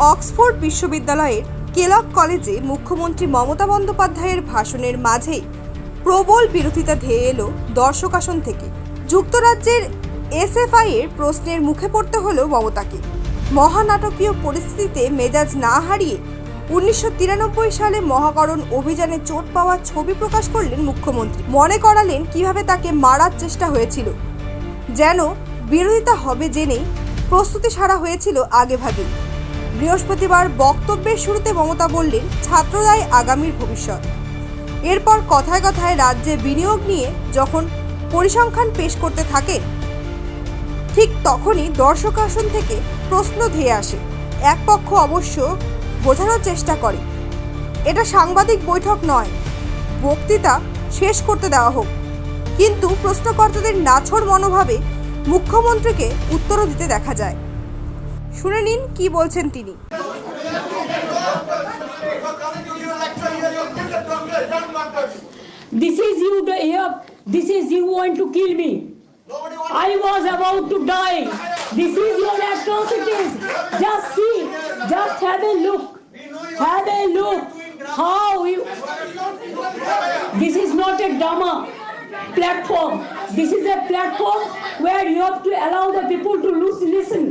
Oxford বিশ্ববিদ্যালয়ের কেলক কলেজে মুখ্যমন্ত্রী মমতা বন্দ্যোপাধ্যায়ের ভাষণের মাঝেই প্রবল বিরোধিতা ধেয়ে এলো দর্শক আসন থেকে। যুক্তরাজ্যের এসএফআই এর প্রশ্নের মুখে পড়তে হলো মমতাকে। মহানাটকীয় পরিস্থিতিতে মেজাজ না হারিয়ে উনিশশো তিরানব্বই সালে মহাকরণ অভিযানে চোট পাওয়া ছবি প্রকাশ করলেন মুখ্যমন্ত্রী। মনে করালেন কীভাবে তাকে মারার চেষ্টা হয়েছিল। যেন বিরোধিতা হবে জেনেই প্রস্তুতি সারা হয়েছিল আগেভাগেই। বৃহস্পতিবার বক্তব্যের শুরুতে মমতা বললেন, ছাত্ররাই আগামীর ভবিষ্যৎ। এরপর কথায় কথায় রাজ্যে বিনিয়োগ নিয়ে যখন পরিসংখ্যান পেশ করতে থাকে, ঠিক তখনই দর্শক আসন থেকে প্রশ্ন ধেয়ে আসে। এক পক্ষ অবশ্য বোঝানোর চেষ্টা করে, এটা সাংবাদিক বৈঠক নয়, বক্তৃতা শেষ করতে দেওয়া হোক। কিন্তু প্রশ্নকর্তাদের নাছর মনোভাবে মুখ্যমন্ত্রীকে উত্তরও দিতে দেখা যায়। শুনে নিন কি বলছেন তিনি This is you here. This is you want to kill me. I was about to die. This is your atrocities. Just see. Just have a look. Have a look. How you. This is not a drama platform. This is a platform where you have to allow the people to listen.